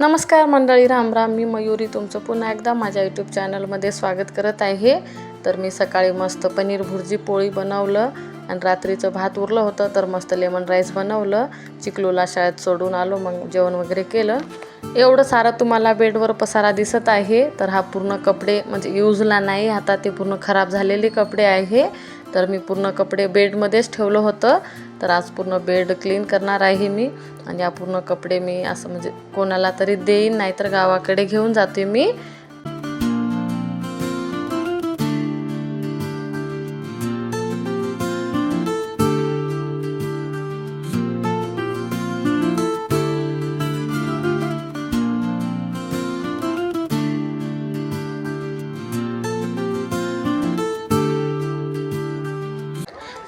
नमस्कार मंडळी राम राम. मी मयुरी तुमचं पुन्हा एकदा माझ्या यूट्यूब चॅनलमध्ये स्वागत करत आहे. तर मी सकाळी मस्त पनीर भुर्जी पोळी बनवलं आणि रात्रीचं भात उरलं होतं तर मस्त लेमन राईस बनवलं. चिकलूला शाळेत सोडून आलो मग जेवण वगैरे केलं. एवढं सारं तुम्हाला बेडवर पसारा दिसत आहे तर हा पूर्ण कपडे म्हणजे यूजला नाही आता ते पूर्ण खराब झालेले कपडे आहे. तर मी पूर्ण कपडे बेडमध्येच ठेवलं होतं. तर आज पूर्ण बेड क्लीन करणार आहे मी. आणि या पूर्ण कपडे मी असं म्हणजे कोणाला तरी देईन नाहीतर गावाकडे घेऊन जाते मी.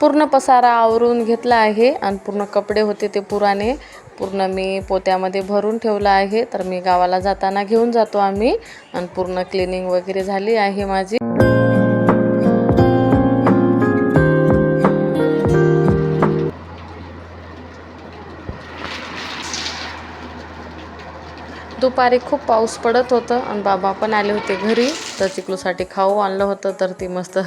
पूर्ण पसारा आवरून घेतला आहे आणि पूर्ण कपडे होते ते पुराने. पूर्ण मी पोत्यामध्ये भरून ठेवलं आहे. तर मी गावाला जाताना घेऊन जातो आम्ही आणि पूर्ण क्लिनिंग वगैरे झाली आहे माझी. दुपारी खूप पाऊस पडत होतं आणि बाबा पण आले होते घरी. तर चिकलूसाठी खाऊ आणलं होतं. तर ती मस्त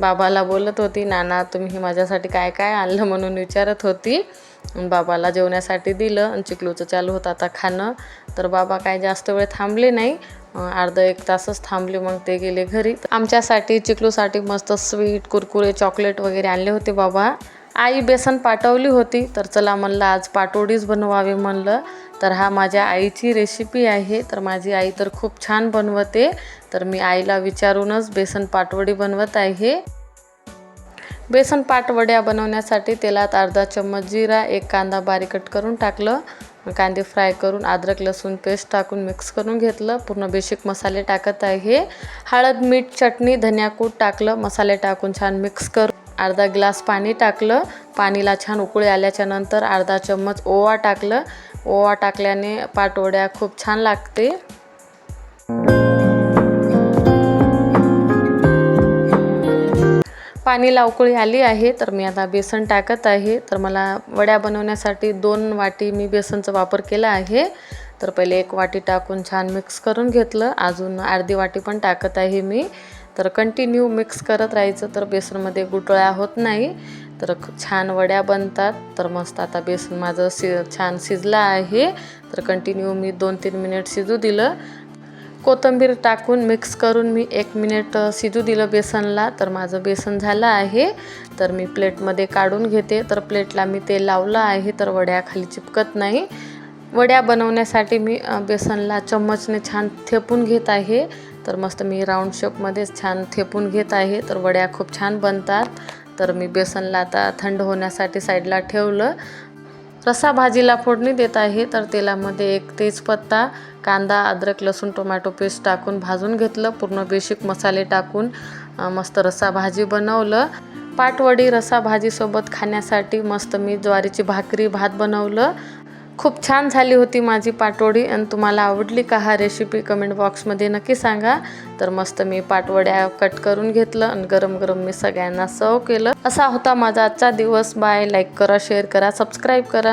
बाबाला बोलत होती नाना तुम्ही माझ्यासाठी काय काय आणलं? म्हणून विचारत होती. बाबाला जेवण्यासाठी दिलं आणि चिकलूचं चालू होतं आता खाणं. तर बाबा काय जास्त वेळ थांबले नाही. अर्धा एक तासच थांबले मग ते गेले घरी. आमच्यासाठी चिकलूसाठी मस्त स्वीट कुरकुरे चॉकलेट वगैरे आणले होते बाबा. आई बेसन पाठवली होती. तर चला म्हणलं आज पाटोडीच बनवावी म्हणलं. तर हा माझ्या आईची रेसिपी आहे. तर माझी आई तर खूप छान बनवते. तर मी आईला विचारूनच बेसन पाटवडी बनवत आहे. बेसन पाटवड्या बनवण्यासाठी तेलात अर्धा चम्मच जिरा एक कांदा बारीक कट करून टाकलं. कांदे फ्राय करून अद्रक लसूण पेस्ट टाकून मिक्स करून घेतलं. पूर्ण बेसिक मसाले टाकत आहे. हळद मीठ चटणी धन्याकूट टाकलं. मसाले टाकून छान मिक्स करून अर्धा ग्लास पाणी टाकलं. पाणीला छान उकळी आल्याच्यानंतर अर्धा चम्मच ओवा टाकलं. ओवा टाकल्याने पाटवड्या खूप छान लागते पाणीला उकळी आली आहे तर मी आता बेसन टाकत आहे. तर मला वड्या बनवण्यासाठी दोन वाटी मी बेसनचा वापर केला आहे. तर पहिले एक वाटी टाकून छान मिक्स करून घेतलं. अजून अर्धी वाटी पण टाकत आहे मी. तर कंटिन्यू मिक्स करत राहायचं तर बेसनमध्ये गुटळ्या होत नाही. तर छान वड्या बनतात. तर मस्त आता बेसन माझं शि छान शिजलं आहे. तर कंटिन्यू मी दोन तीन मिनिट शिजू दिलं. कोथिंबीर टाकून मिक्स करून मी एक मिनिट शिजू दिलं बेसनला. तर माझं बेसन झालं आहे. तर मी प्लेटमध्ये काढून घेते. तर प्लेटला मी तेल लावलं आहे. तर वड्या खाली चिपकत नाही. वड्या बनवण्यासाठी मी बेसनला चम्मचने छान थेपून घेत आहे. तर मस्त मी राऊंड शेपमध्येच छान थेपून घेत आहे. तर वड्या खूप छान बनतात. तर मी बेसनला आता थंड होण्यासाठी साईडला ठेवलं. रसा भाजीला फोडणी देत आहे. तर तेलामध्ये एक तेजपत्ता कांदा अद्रक लसूण टोमॅटो पेस्ट टाकून भाजून घेतलं. पूर्ण बेसिक मसाले टाकून मस्त रसा भाजी बनवलं. पाटवडी रसा भाजीसोबत खाण्यासाठी मस्त मी ज्वारीची भाकरी भात बनवलं. खूप छान झाली होती माझी पाटवडी आणि तुम्हाला आवडली का हा रेसिपी कमेंट बॉक्समध्ये नक्की सांगा. तर मस्त मी पाटवड्या कट करून घेतलं आणि गरम गरम मी सगळ्यांना सर्व केलं. असा होता माझा आजचा दिवस. बाय लाईक करा शेअर करा सबस्क्राईब करा.